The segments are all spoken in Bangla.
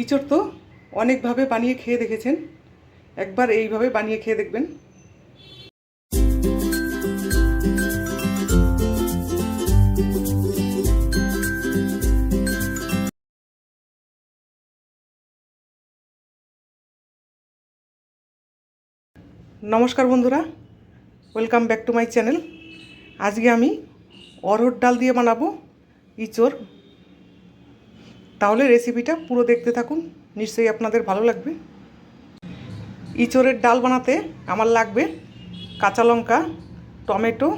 ইঁচড় তো অনেকভাবে বানিয়ে খেয়ে দেখেছেন। একবার এইভাবে বানিয়ে খেয়ে দেখবেন। নমস্কার বন্ধুরা, welcome back to my channel. আজকে আমি অরহর ডাল দিয়ে বানাবো ইঁচড় তাহলে রেসিপিটা পুরো দেখতে থাকুন। নিশ্চয়ই আপনাদের ভালো লাগবে। ইঁচড়ের ডাল বানাতে আমার লাগবে কাঁচা লঙ্কা, টমেটো,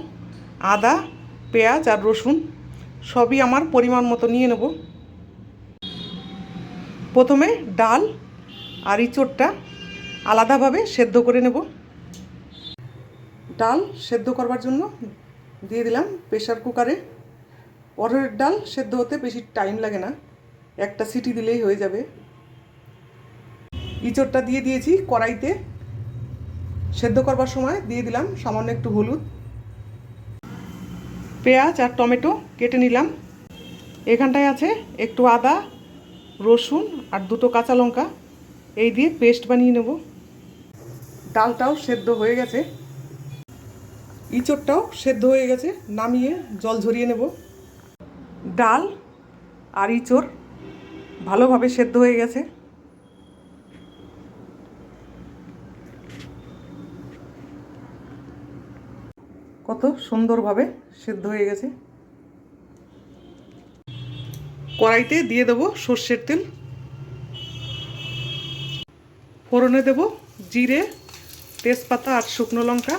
আদা, পেঁয়াজ আর রসুন। সবই আমার পরিমাণ মতো নিয়ে নেব। প্রথমে ডাল আর ইঁচড়টা আলাদাভাবে সেদ্ধ করে নেব। ডাল সেদ্ধ করবার জন্য দিয়ে দিলাম প্রেশার কুকারে। অরহরের ডাল সেদ্ধ হতে বেশি টাইম লাগে না। একটা সিটি দিলেই হয়ে যাবে। ইঁচড়টা দিয়ে দিয়েছি কড়াইতে। সেদ্ধ করবার সময় দিয়ে দিলাম সামান্য একটু হলুদ। পেঁয়াজ আর টমেটো কেটে নিলাম। এখানটায় আছে একটু আদা, রসুন আর দুটো কাঁচা লঙ্কা। এই দিয়ে পেস্ট বানিয়ে নেব। ডালটাও সেদ্ধ হয়ে গেছে। ইঁচড়টাও সেদ্ধ হয়ে গেছে। নামিয়ে জল ঝরিয়ে নেব। ডাল আর ইঁচড় ভালোভাবে সেদ্ধ হয়ে গেছে। কত সুন্দরভাবে সেদ্ধ হয়ে গেছে। কড়াইতে দিয়ে দেবো সর্ষের তেল। ফোড়নে দেব জিরে, তেজপাতা আর শুকনো লঙ্কা।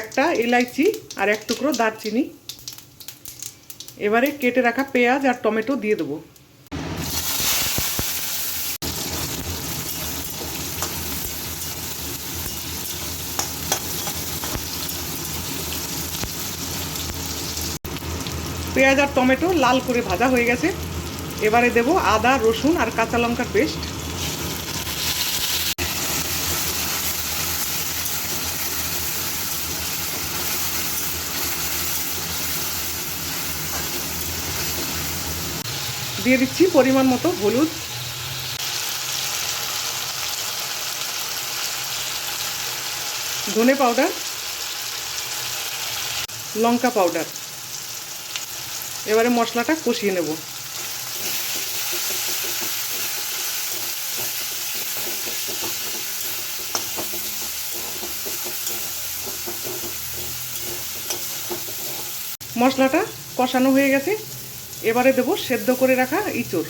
একটা এলাইচি আর এক টুকরো দারচিনি। এবারে কেটে রাখা পেঁয়াজ আর টমেটো দিয়ে দেবো। পেঁয়াজ আর টমেটো লাল করে ভাজা হয়ে গেছে। এবারে দেব আদা, রসুন আর কাঁচা লঙ্কার পেস্ট। দিয়ে দিচ্ছি পরিমাণ মতো হলুদ। ধনে পাউডার, লঙ্কা পাউডার। এবারে মশলাটা কষিয়ে নেব। মশলাটা কষানো হয়ে গেছে। এবারে দেব সেদ্ধ করে রাখা ইঁচড়।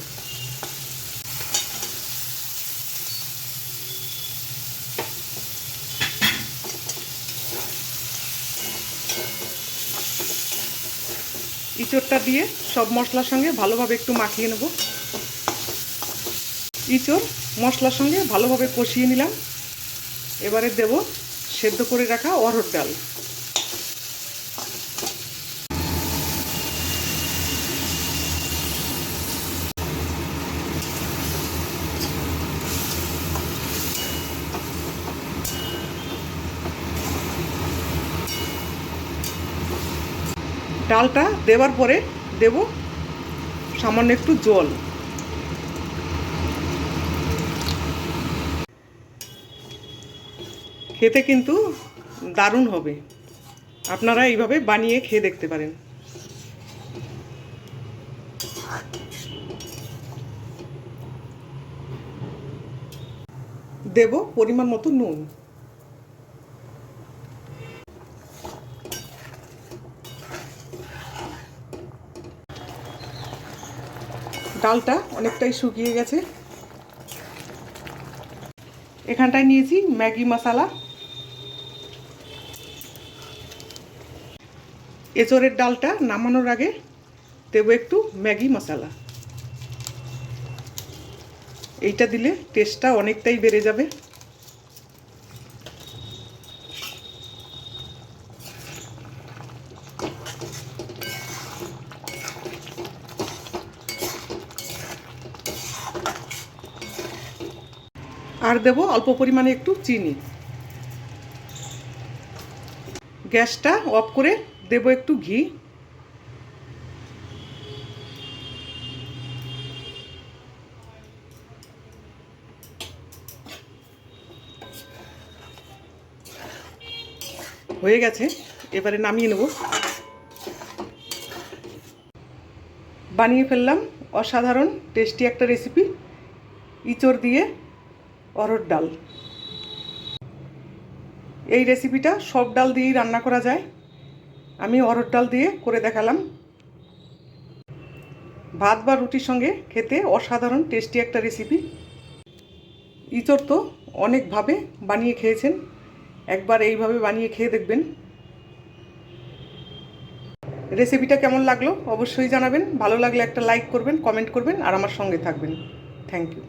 ইঁচড়টা দিয়ে সব মশলার সঙ্গে ভালোভাবে একটু মাখিয়ে নেব। ইঁচড় মশলার সঙ্গে ভালোভাবে কষিয়ে নিলাম। এবারে দেব সেদ্ধ করে রাখা অরহর ডাল। ডালটা দেওয়ার পরে দেব সামান্য একটু জল। খেতে কিন্তু দারুণ হবে। আপনারা এইভাবে বানিয়ে খেয়ে দেখতে পারেন। দেব পরিমাণ মতো নুন। ডালটা অনেকটাই শুকিয়ে গেছে। এখানটায় নিয়েছি ম্যাগি মশালা। এঁচড়ের ডালটা নামানোর আগে দেবো একটু ম্যাগি মশালা। এইটা দিলে টেস্টটা অনেকটাই বেড়ে যাবে। আর দেব অল্প পরিমাণে একটু চিনি। গ্যাসটা অফ করে দেব একটু ঘি। হয়ে গেছে, এবারে নামিয়ে নেব। বানিয়ে ফেললাম, অসাধারণ, টেস্টি একটা রেসিপি। ইচড় দিয়ে অরহর ডাল। এই রেসিপিটা সব ডাল দিয়েই রান্না করা যায়। আমি অরহর ডাল দিয়ে করে দেখালাম। ভাত বা রুটির সঙ্গে খেতে অসাধারণ টেস্টি একটা রেসিপি ইঁচড় তো অনেকভাবে বানিয়ে খেয়েছেন। একবার এইভাবে বানিয়ে খেয়ে দেখবেন। রেসিপিটা কেমন লাগল অবশ্যই জানাবেন। ভালো লাগলে একটা লাইক করবেন কমেন্ট করবেন আর আমার সঙ্গে থাকবেন। Thank you